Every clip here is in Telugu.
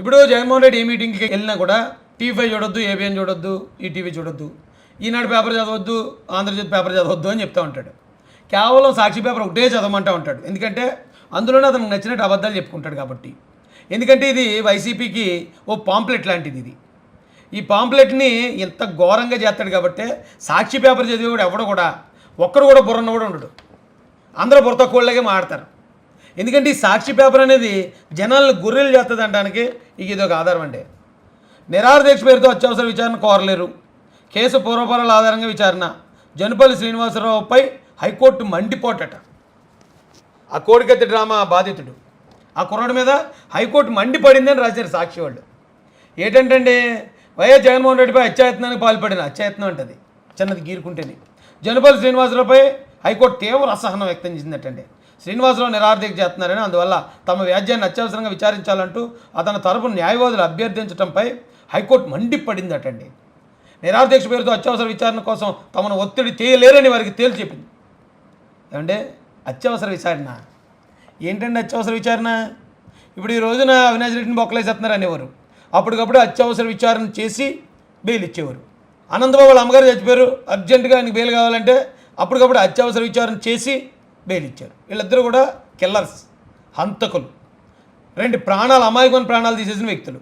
ఇప్పుడు జగన్మోహన్ రెడ్డి ఏ మీటింగ్కి వెళ్ళినా కూడా టీవీ ఫైవ్ చూడొద్దు ఏబిఎన్ చూడొద్దు ఈటీవీ చూడొద్దు. ఈనాడు పేపర్ చదవద్దు ఆంధ్రజ్యోతి పేపర్ చదవద్దు అని చెప్తూ ఉంటాడు. కేవలం సాక్షి పేపర్ ఒకటే చదవమంటూ ఉంటాడు. ఎందుకంటే అందులోనే అతనికి నచ్చినట్టు అబద్ధాలు చెప్పుకుంటాడు కాబట్టి. ఎందుకంటే ఇది వైసీపీకి ఓ పాంప్లెట్ లాంటిది ఇది. ఈ పాంప్లెట్ని ఇంత ఘోరంగా చేస్తాడు కాబట్టి సాక్షి పేపర్ చదివి కూడా ఎవడు కూడా? ఒక్కరు కూడా బుర్రన్న కూడా ఉండడు. అందరూ బుర్ర కోళ్ళగా మాడతారు ఎందుకంటే ఈ సాక్షి పేపర్ అనేది జనాలను గుర్రెలు చేస్తుంది అనడానికి ఇక ఇది ఒక ఆధారం అండి. నిరాహార దీక్ష పేరుతో అత్యవసర విచారణ కోరలేరు. కేసు పూర్వపరాల ఆధారంగా విచారణ. జనుపల్లి శ్రీనివాసరావుపై హైకోర్టు మండిపోటట. ఆ కోడికత్తి డ్రామా బాధితుడు. ఆ కుర్రాడి మీద హైకోర్టు మండిపడిందని రాశారు సాక్షి వాళ్ళు. ఏంటంటే వైఎస్ జగన్మోహన్ రెడ్డిపై అత్యాయత్నానికి పాల్పడిన అత్యాయత్నం అంటది. చిన్నది గీరుకుంటేనే. జనపల్లి శ్రీనివాసరావుపై హైకోర్టు తీవ్ర అసహనం వ్యక్తం చేసిందటండి. శ్రీనివాసరావు నిరార్థిక చేస్తున్నారని అందువల్ల తమ వ్యాజ్యాన్ని అత్యవసరంగా విచారించాలంటూ అతని తరపున న్యాయవాదులు అభ్యర్థించడంపై హైకోర్టు మండిపడిందటండి. నిరాధ్యక్ష పేరుతో అత్యవసర విచారణ కోసం తమను ఒత్తిడి చేయలేరని వారికి తేల్చి చెప్పింది ఏమంటే అత్యవసర విచారణ. ఏంటండి అత్యవసర విచారణ? ఇప్పుడు ఈ రోజున అవినాష్ రెడ్డిని బొక్కలేసేస్తున్నారు అనేవారు. అప్పటికప్పుడు అత్యవసర విచారణ చేసి బెయిల్ ఇచ్చేవారు. అనంతబాబు వాళ్ళ అమ్మగారు చచ్చిపోయారు. అర్జెంటుగా ఆయనకు బెయిల్ కావాలంటే అప్పటికప్పుడు అత్యవసర విచారణ చేసి బెయిల్ ఇచ్చారు. వీళ్ళిద్దరూ కూడా కిల్లర్స్ హంతకులు. రెండు ప్రాణాలు అమాయకమైన ప్రాణాలు తీసేసిన వ్యక్తులు.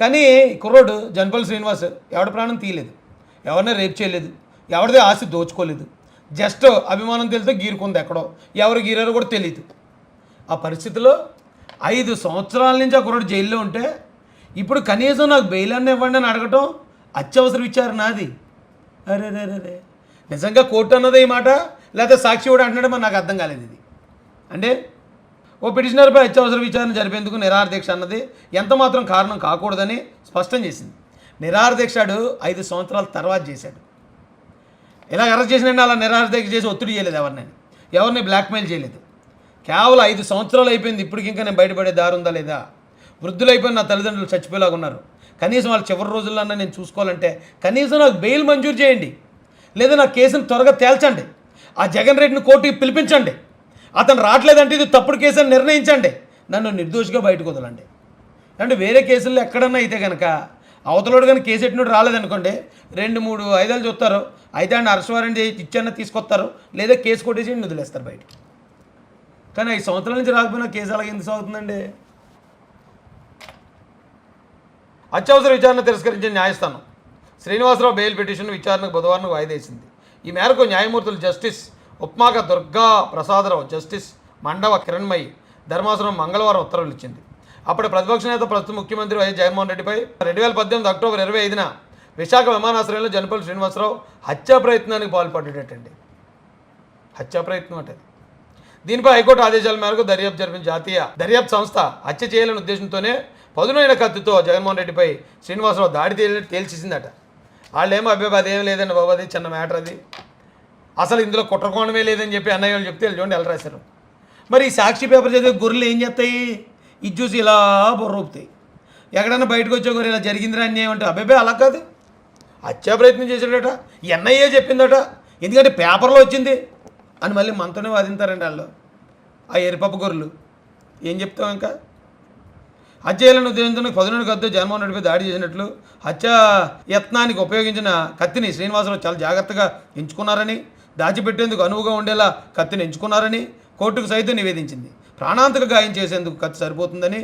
కానీ కుర్రోడు జనపల్లి శ్రీనివాస్ ఎవడి ప్రాణం తీయలేదు. ఎవరిని రేప్ చేయలేదు. ఎవరిదే ఆశ దోచుకోలేదు. జస్ట్ అభిమానం తెలితే గీరుకుంది ఎక్కడో. ఎవరు గీరారో కూడా తెలియదు ఆ పరిస్థితిలో ఐదు సంవత్సరాల నుంచి ఆ కుర్రోడు జైల్లో ఉంటే ఇప్పుడు కనీసం నాకు బెయిల్ అన్న ఇవ్వండి అని అడగటం అత్యవసర విచారణ అది అరే రే రే నిజంగా కోర్టు అన్నదే ఈ మాట? లేకపోతే సాక్షి కూడా అంటున్నాడు మరి నాకు అర్థం కాలేదు ఇది. అంటే ఓ పిటిషనర్పై అత్యవసర విచారణ జరిపేందుకు నిరాహార అన్నది ఎంతమాత్రం కారణం కాకూడదని స్పష్టం చేసింది. నిరాహార ఐదు సంవత్సరాల తర్వాత చేశాడు. ఇలా అరెస్ట్ చేసిన అలా నిరాహార చేసి ఒత్తిడి చేయలేదు ఎవరిని ఎవరిని బ్లాక్మెయిల్ చేయలేదు. కేవలం ఐదు సంవత్సరాలు అయిపోయింది. ఇప్పటికి ఇంకా నేను బయటపడే దారి ఉందా లేదా? వృద్ధులైపోయిన నా తల్లిదండ్రులు చచ్చిపోయేలాగా ఉన్నారు. కనీసం వాళ్ళ చివరి రోజుల్లోనే నేను చూసుకోవాలంటే కనీసం నాకు బెయిల్ మంజూరు చేయండి. లేదా నా కేసును త్వరగా తేల్చండి. ఆ జగన్ రెడ్డిని కోర్టుకి పిలిపించండి. అతను రావట్లేదంటే ఇది తప్పుడు కేసు అని నిర్ణయించండి. నన్ను నిర్దోషిగా బయటకు వదలండి. అంటే వేరే కేసుల్లో ఎక్కడన్నా అయితే కనుక అవతలోడు కానీ కేసు ఎట్టినోడు రాలేదనుకోండి రెండు మూడు ఐదాలు చూస్తారు. అయితే అండి అరెస్ట్ వారెంట్ ఇచ్చన్న తీసుకొస్తారు. లేదా కేసు కొట్టేసి వదిలేస్తారు బయట కానీ ఐదు సంవత్సరాల నుంచి రాకపోయినా కేసు అలాగే ఎందుకు సాగుతుందండి? అత్యవసర విచారణ తిరస్కరించిన న్యాయస్థానం శ్రీనివాసరావు బెయిల్ పిటిషన్ విచారణకు బుధవారం వాయిదేసింది ఈ మేరకు న్యాయమూర్తులు జస్టిస్ ఉప్మాక దుర్గా ప్రసాదరావు జస్టిస్ మండవ కిరణ్మయి ధర్మాసనం మంగళవారం ఉత్తర్వులు ఇచ్చింది. అప్పటి ప్రతిపక్ష నేత ప్రస్తుత ముఖ్యమంత్రి వైఎస్ జగన్మోహన్ రెడ్డిపై రెండు వేల పద్దెనిమిది అక్టోబర్ ఇరవై ఐదున విశాఖ విమానాశ్రయంలో జనపల్లి శ్రీనివాసరావు హత్యా ప్రయత్నానికి పాల్పడేటండి హత్యా ప్రయత్నం అంటే దీనిపై హైకోర్టు ఆదేశాల మేరకు దర్యాప్తు జరిపిన జాతీయ దర్యాప్తు సంస్థ హత్య చేయాలనే ఉద్దేశంతోనే పదునైన కత్తితో జగన్మోహన్ రెడ్డిపై శ్రీనివాసరావు దాడి తేలి తేల్చేసిందట. వాళ్ళేమో అబ్బాయి అదేం లేదండి బాబు అది చిన్న మ్యాటర్ అది. అసలు ఇందులో కుట్రకోణమే లేదని చెప్పి అన్నయ్య వాళ్ళు చెప్తే వీళ్ళు చూడండి ఎలా రాశారు. మరి ఈ సాక్షి పేపర్ చదివే గొర్రెలు ఏం చేస్తాయి? ఇది చూసి ఇలా బొర్రూపుతాయి ఎక్కడన్నా బయటకు వచ్చే గొర్రె ఇలా జరిగిందిరా అన్యాయం అంటే అబ్బాయి అలా కాదు. హత్యా ప్రయత్నం చేశాడట. ఎన్ఐఏ చెప్పిందట. ఎందుకంటే పేపర్లో వచ్చింది. అని మళ్ళీ మనతోనే వాదింతారండి వాళ్ళు. ఆ ఎరిపప్పు గొర్రెలు. ఏం చెప్తాం ఇంకా? హత్యలను ఉద్దేశంతో పదునెడు కత్తి జగన్మోహన్ రెడ్డిపై దాడి చేసినట్లు హత్య యత్నానికి ఉపయోగించిన కత్తిని శ్రీనివాసరావు చాలా జాగ్రత్తగా ఎంచుకున్నారని దాచిపెట్టేందుకు అనువుగా ఉండేలా కత్తిని ఎంచుకున్నారని కోర్టుకు సైతం నివేదించింది. ప్రాణాంతక గాయం చేసేందుకు కత్తి సరిపోతుందని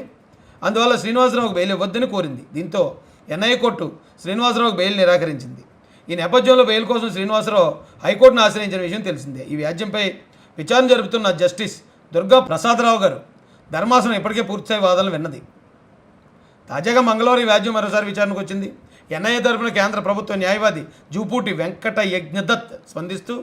అందువల్ల శ్రీనివాసరావుకు బెయిల్ ఇవ్వద్దని కోరింది. దీంతో ఎన్ఐఏ కోర్టు శ్రీనివాసరావుకు బెయిల్ నిరాకరించింది. ఈ నేపథ్యంలో బెయిల్ కోసం శ్రీనివాసరావు హైకోర్టును ఆశ్రయించిన విషయం తెలిసిందే. ఈ వ్యాజ్యంపై విచారణ జరుపుతున్న జస్టిస్ దుర్గా ప్రసాదరావు గారు ధర్మాసనం ఇప్పటికే పూర్తిస్థాయి వాదనలు విన్నది. తాజాగా మంగళవారం వ్యాజ్యం మరోసారి విచారణకు వచ్చింది. ఎన్ఐఏ తరపున కేంద్ర ప్రభుత్వ న్యాయవాది జూపూటి వెంకట యజ్ఞదత్ స్పందిస్తూ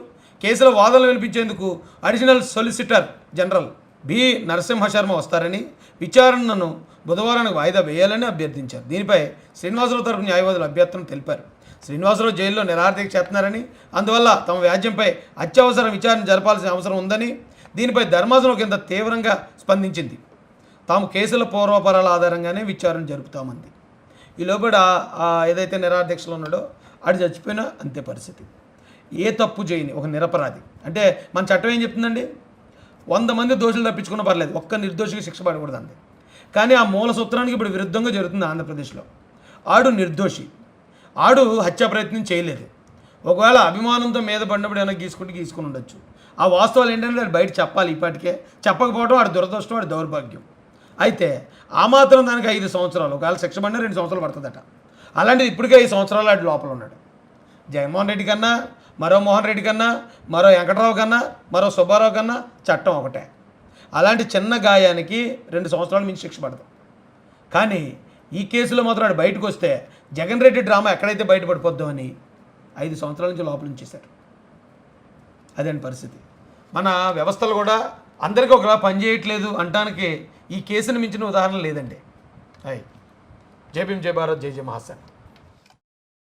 కేసులో వాదనలు వినిపించేందుకు additional solicitor general B Narasimha Sharma వస్తారని విచారణను బుధవారానికి వాయిదా వేయాలని అభ్యర్థించారు. దీనిపై శ్రీనివాసరావు తరపు న్యాయవాదులు అభ్యర్థన తెలిపారు. శ్రీనివాసరావు జైల్లో నిరార్థిక చేస్తున్నారని అందువల్ల తమ వ్యాజ్యంపై అత్యవసర విచారణ జరపాల్సిన అవసరం ఉందని దీనిపై ధర్మాసనం కింద తీవ్రంగా స్పందించింది. తాము కేసుల పూర్వపరాల ఆధారంగానే విచారణ జరుపుతామంది. ఈ లోపల ఏదైతే నిరాధ్యక్షులు ఉన్నాడో ఆడు చచ్చిపోయినా అంతే పరిస్థితి. ఏ తప్పు చేయని ఒక నిరపరాధి. అంటే మన చట్టం ఏం చెప్తుందండి? వంద మంది దోషులు తప్పించుకున్న పర్లేదు ఒక్క నిర్దోషికి శిక్ష పడకూడదండి. కానీ ఆ మూల సూత్రానికి ఇప్పుడు విరుద్ధంగా జరుగుతుంది ఆంధ్రప్రదేశ్లో. ఆడు నిర్దోషి. ఆడు హత్యా ప్రయత్నం చేయలేదు. ఒకవేళ అభిమానంతో మీద పడినప్పుడు ఏమైనా గీసుకుంటే గీసుకుని ఉండొచ్చు. ఆ వాస్తవాలు ఏంటంటే బయట చెప్పాలి ఇప్పటికే. చెప్పకపోవడం వాడి దురదృష్టం వాడి దౌర్భాగ్యం. అయితే ఆ మాత్రం దానికి ఐదు సంవత్సరాలు. ఒకవేళ శిక్ష పడినా రెండు సంవత్సరాలు పడుతుందట. అలాంటిది ఇప్పటికే ఐదు సంవత్సరాలు అటు లోపల ఉన్నాడు. జగన్మోహన్ రెడ్డి కన్నా మరో మోహన్ రెడ్డి కన్నా మరో వెంకటరావు కన్నా మరో సుబ్బారావు కన్నా చట్టం ఒకటే. అలాంటి చిన్న గాయానికి రెండు సంవత్సరాల మించి శిక్ష పడదు. కానీ ఈ కేసులో మాత్రం వాడు బయటకు వస్తే జగన్ రెడ్డి డ్రామా ఎక్కడైతే బయటపడిపోద్దో అని ఐదు సంవత్సరాల నుంచి లోపల ఉంచేశారు అదండి పరిస్థితి? మన వ్యవస్థలు కూడా అందరికీ ఒకలా పనిచేయట్లేదు అంటానికి ఈ కేసును మించిన ఉదాహరణ లేదండి. అయ్యి జై భీమ్ జై భారత్ జై జయ మహాసన్